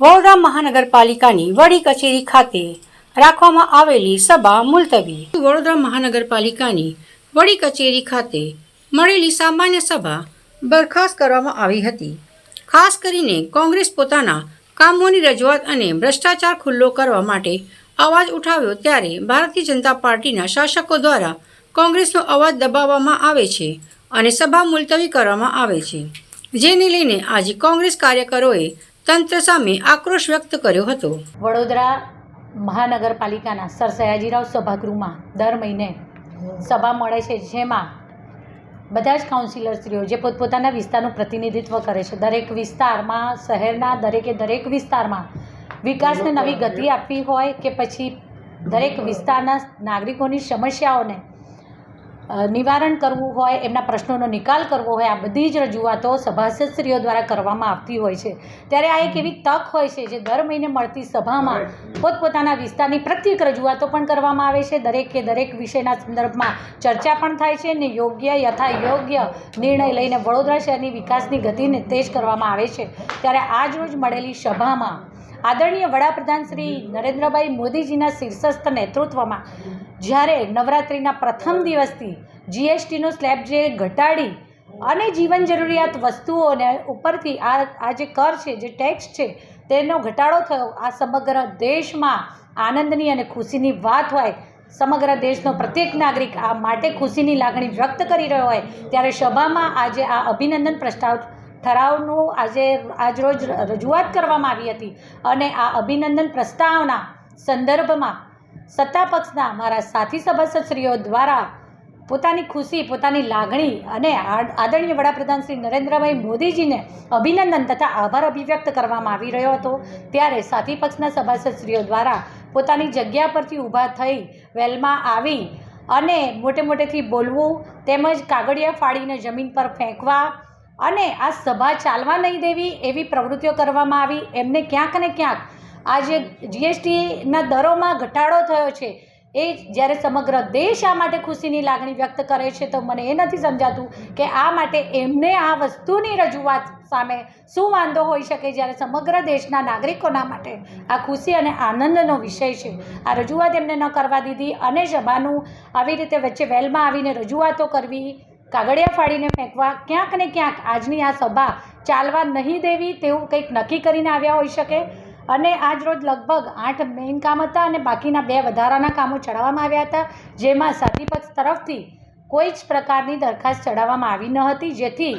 વડોદરા મહાનગરપાલિકાની વડી કચેરી ખાતે રાખવામાં આવેલી સભા મુલતવી. વડોદરા મહાનગરપાલિકાની વડી કચેરી ખાતે મળેલી સામાન્ય સભા બરખાસ્ત કરવામાં આવી હતી. ખાસ કરીને કોંગ્રેસ પોતાના કામોની રજૂઆત અને ભ્રષ્ટાચાર ખુલ્લો કરવા માટે અવાજ ઉઠાવ્યો ત્યારે ભારતીય જનતા પાર્ટીના શાસકો દ્વારા કોંગ્રેસનો અવાજ દબાવવામાં આવે છે અને સભા મુલતવી કરવામાં આવે છે. જેને લઈને આજે કોંગ્રેસ કાર્યકરોએ તંત્ર સામે આક્રોશ વ્યક્ત કર્યો હતો. વડોદરા મહાનગરપાલિકાના સર સયાજીરાવ સભાગૃહમાં દર મહિને સભા મળે છે, જેમાં બધા જ કાઉન્સિલરશ્રીઓ જે પોતપોતાના વિસ્તારનું પ્રતિનિધિત્વ કરે છે, દરેક વિસ્તારમાં, શહેરના દરેકે દરેક વિસ્તારમાં વિકાસને નવી ગતિ આપવી હોય કે પછી દરેક વિસ્તારના નાગરિકોની સમસ્યાઓને નિવારણ કરવું હોય, એમના પ્રશ્નોનો નિકાલ કરવો હોય, આ બધી જ રજૂઆતો સભાસદશ્રીઓ દ્વારા કરવામાં આવતી હોય છે. ત્યારે આ એક એવી તક હોય છે જે દર મહિને મળતી સભામાં પોતપોતાના વિસ્તારની પ્રત્યેક રજૂઆતો પણ કરવામાં આવે છે. દરેકે દરેક વિષયના સંદર્ભમાં ચર્ચા પણ થાય છે ને યોગ્ય યથા યોગ્ય નિર્ણય લઈને વડોદરા શહેરની વિકાસની ગતિને તેજ કરવામાં આવે છે. ત્યારે આજ રોજ મળેલી સભામાં આદરણીય વડાપ્રધાન શ્રી નરેન્દ્રભાઈ મોદીજીના શીર્ષસ્થ નેતૃત્વમાં જ્યારે નવરાત્રિના પ્રથમ દિવસથી જીએસટીનો સ્લેબ જે ઘટાડી અને જીવન જરૂરિયાત વસ્તુઓને ઉપરથી આ આ જે કર છે, જે ટેક્સ છે, તેનો ઘટાડો થયો. આ સમગ્ર દેશમાં આનંદની અને ખુશીની વાત હોય, સમગ્ર દેશનો પ્રત્યેક નાગરિક આ માટે ખુશીની લાગણી વ્યક્ત કરી રહ્યો હોય, ત્યારે સભામાં આજે આ અભિનંદન પ્રસ્તાવ ઠરાવનું આજે, આજરોજ રજૂઆત કરવામાં આવી હતી અને આ અભિનંદન પ્રસ્તાવના સંદર્ભમાં સત્તા પક્ષના મારા સાથી સભાસદશ્રીઓ દ્વારા પોતાની ખુશી, પોતાની લાગણી અને આદરણીય વડાપ્રધાન શ્રી નરેન્દ્રભાઈ મોદીજીને અભિનંદન તથા આભાર અભિવ્યક્ત કરવામાં આવી રહ્યો હતો. ત્યારે સાથી પક્ષના સભાસદશ્રીઓ દ્વારા પોતાની જગ્યા પરથી ઊભા થઈ વેલમાં આવી અને મોટે મોટેથી બોલવું તેમજ કાગળિયા ફાડીને જમીન પર ફેંકવા અને આ સભા ચાલવા નહીં દેવી એવી પ્રવૃત્તિઓ કરવામાં આવી. એમને ક્યાંક ને ક્યાંક આ જે જીએસટીના દરોમાં ઘટાડો થયો છે. એ જ્યારે સમગ્ર દેશ આ માટે ખુશીની લાગણી વ્યક્ત કરે છે તો મને એ નથી સમજાતું કે આ માટે એમને આ વસ્તુની રજૂઆત સામે શું વાંધો હોઈ શકે જ્યારે સમગ્ર દેશના નાગરિકોના માટે આ ખુશી અને આનંદનો વિષય છે. આ રજૂઆત એમને ન કરવા દીધી અને સભાનું આવી રીતે વચ્ચે વેલમાં આવીને રજૂઆતો કરવી કાગળિયા ફાડીને ફેંકવા ક્યાંક ને ક્યાંક આજની આ સભા ચાલવા નહીં દેવી તેવું કંઈક નક્કી કરીને આવ્યા હોઈ શકે. અને આજ રોજ લગભગ આઠ મેઇન કામ હતા અને બાકીના બે વધારાના કામો ચડાવવામાં આવ્યા હતા, જેમાં સાથી પક્ષ તરફથી કોઈ જ પ્રકારની દરખાસ્ત ચડાવવામાં આવી ન હતી, જેથી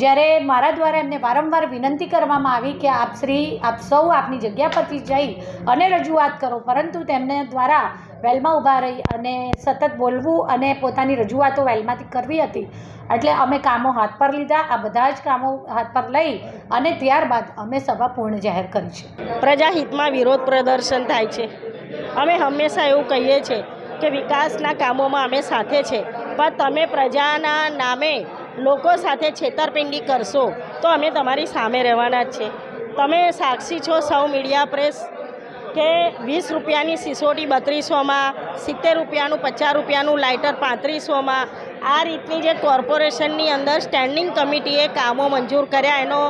જ્યારે મારા દ્વારા એમને વારંવાર વિનંતી કરવામાં આવી કે આપ શ્રી, આપ સૌ આપની જગ્યા પરથી જઈ અને રજૂઆત કરો, પરંતુ તેમને દ્વારા વેલમાં ઊભા રહી અને સતત બોલવું અને પોતાની રજૂઆતો વેલમાંથી કરવી હતી. એટલે અમે કામો હાથ પર લીધા, આ બધા જ કામો હાથ પર લઈ અને ત્યારબાદ અમે સભા પૂર્ણ જાહેર કરી છે. પ્રજાહિતમાં વિરોધ પ્રદર્શન થાય છે. અમે હંમેશા એવું કહીએ છીએ કે વિકાસના કામોમાં અમે સાથે છે. પણ તમે પ્રજાના નામે લોકો સાથે છેતરપિંડી કરશો, તો અમે તમારી સામે રહેવાના જ છે. તમે સાક્ષી છો સૌ મીડિયા પ્રેસ કે વીસ રૂપિયાની સિસોટી બત્રીસોમાં, સિત્તેર રૂપિયાનું, પચાસ રૂપિયાનું લાઇટર પાંત્રીસોમાં, આ રીતની જે કોર્પોરેશનની અંદર સ્ટેન્ડિંગ કમિટીએ કામો મંજૂર કર્યા, એનો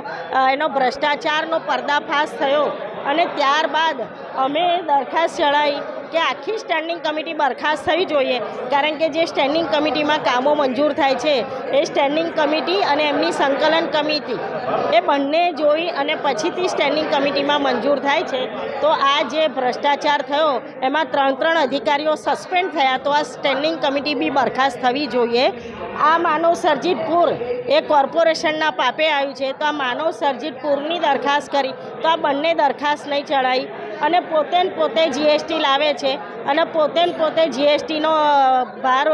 એનો ભ્રષ્ટાચારનો પર્દાફાશ થયો. અને ત્યારબાદ અમે દરખાસ્ત ચડાવી કે આખી સ્ટેન્ડિંગ કમિટી બરખાસ્ત થવી જોઈએ. કારણ કે જે સ્ટેન્ડિંગ કમિટીમાં કામો મંજૂર થાય છે, એ સ્ટેન્ડિંગ કમિટી અને એમની સંકલન કમિટી, એ બંને જોઈ અને પછીથી સ્ટેન્ડિંગ કમિટીમાં મંજૂર થાય છે, તો આ જે ભ્રષ્ટાચાર થયો, એમાં ત્રણ ત્રણ અધિકારીઓ સસ્પેન્ડ થયા, તો આ સ્ટેન્ડિંગ કમિટી બી બરખાસ્ત થવી જોઈએ. આ માનવ સર્જિત એ કોર્પોરેશનના પાપે આવ્યું છે, તો આ માનવ સર્જિત દરખાસ્ત કરી, તો આ બંને દરખાસ્ત નહીં ચડાવી અને પોતે ને પોતે જીએસટી લાવે છે. અને પોતે ને પોતે જીએસટીનો ભાર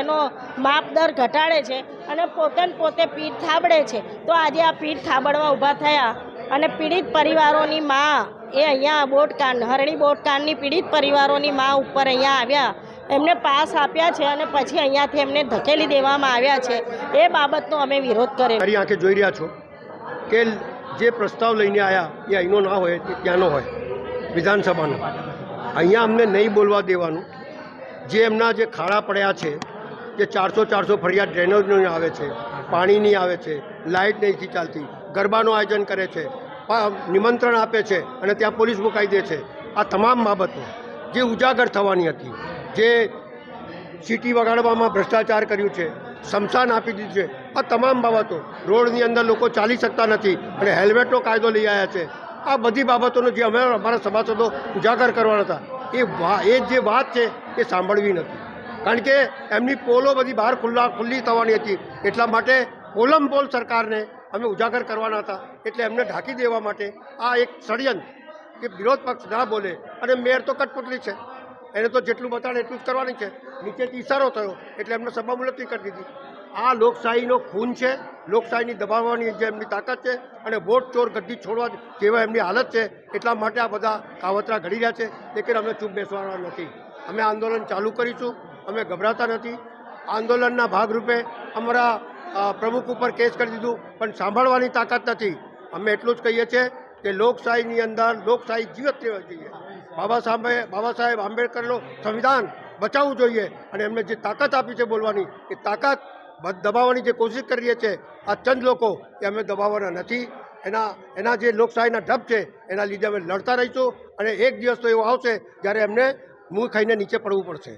એનો માપ દર ઘટાડે છે. અને પોતે પોતે પીઠ થાબડે છે. તો આજે આ પીઠ થાબડવા ઊભા થયા. અને પીડિત પરિવારોની માં એ અહીંયા બોટકાંડ હરણી બોટકાંડની પીડિત પરિવારોની માં ઉપર અહીંયા આવ્યા. એમને પાસ આપ્યા છે અને પછી અહીંયાથી એમને ધકેલી દેવામાં આવ્યા છે. એ બાબતનો અમે વિરોધ કર્યો. મારી આંખે જોઈ રહ્યા છો કે જે પ્રસ્તાવ લઈને આવ્યા એ અહીંનો ના હોય કે ત્યાંનો હોય. વિધાનસભાનો. અહીંયા અમને નહીં બોલવા દેવાનું. જે એમના જે ખાડા પડ્યા છે, જે ચારસો ચારસો ફરિયાદ ડ્રેનેજની આવે છે પાણીની આવે છે, લાઇટ નહીંથી ચાલતી, ગરબાનું આયોજન કરે છે નિમંત્રણ આપે છે અને ત્યાં પોલીસ મુકાઈ દે છે. આ તમામ બાબતો જે ઉજાગર થવાની હતી, જે સીટી વગાડવામાં ભ્રષ્ટાચાર કર્યું છે સમસાન આપી દીધું છે, આ તમામ બાબતો રોડની અંદર લોકો ચાલી શકતા નથી અને હેલ્મેટનો કાયદો લઈ આવ્યા છે. આ બધી બાબતોનો જે અમે અમારા સભાસદો ઉજાગર કરવાના હતા, એ એ જે વાત છે, એ સાંભળવી નથી. કારણ કે એમની પોલો બધી બહાર ખુલ્લા, ખુલ્લી થવાની હતી. એટલા માટે પોલમ પોલ સરકારને અમે ઉજાગર કરવાના હતા. એટલે એમને ઢાંકી દેવા માટે આ એક ષડયંત્ર કે વિરોધ પક્ષ ના બોલે. અને મેયર તો કટપુતલી છે. એને તો જેટલું બતાડે એટલું જ કરવાની છે. નીચેથી ઇશારો થયો. એટલે એમને સભા મુલતવી કરી દીધી. આ લોકશાહીનો ખૂન છે. લોકશાહીની દબાવવાની જે એમની તાકાત છે અને વોટ ચોર ગદ્દી છોડવા જેવા એમની હાલત છે, એટલા માટે આ બધા કાવતરા ઘડી રહ્યા છે. લેકિન અમે ચૂપ બેસવાના નથી. અમે આંદોલન ચાલુ કરીશું. અમે ગભરાતા નથી. આંદોલનના ભાગરૂપે અમારા પ્રમુખ ઉપર કેસ કરી દીધું, પણ સાંભળવાની તાકાત નથી. અમે એટલું જ કહીએ છીએ કે લોકશાહીની અંદર લોકશાહી જીવત રહેવા જોઈએ. બાબા સાહેબ બાબા સાહેબ આંબેડકરનું સંવિધાન બચાવવું જોઈએ અને એમને જે તાકાત આપી છે બોલવાની, એ તાકાત દબાવવાની જે કોશિશ કરી રહ્યા છે આ ચંદ લોકો એ અમે દબાવવાના નથી. એના એના જે લોકશાહીના ઢબ છે, એના લીધે અમે લડતા રહીશું અને એક દિવસ તો એવો આવશે જ્યારે એમને મું ખાઈને નીચે પડવું પડશે.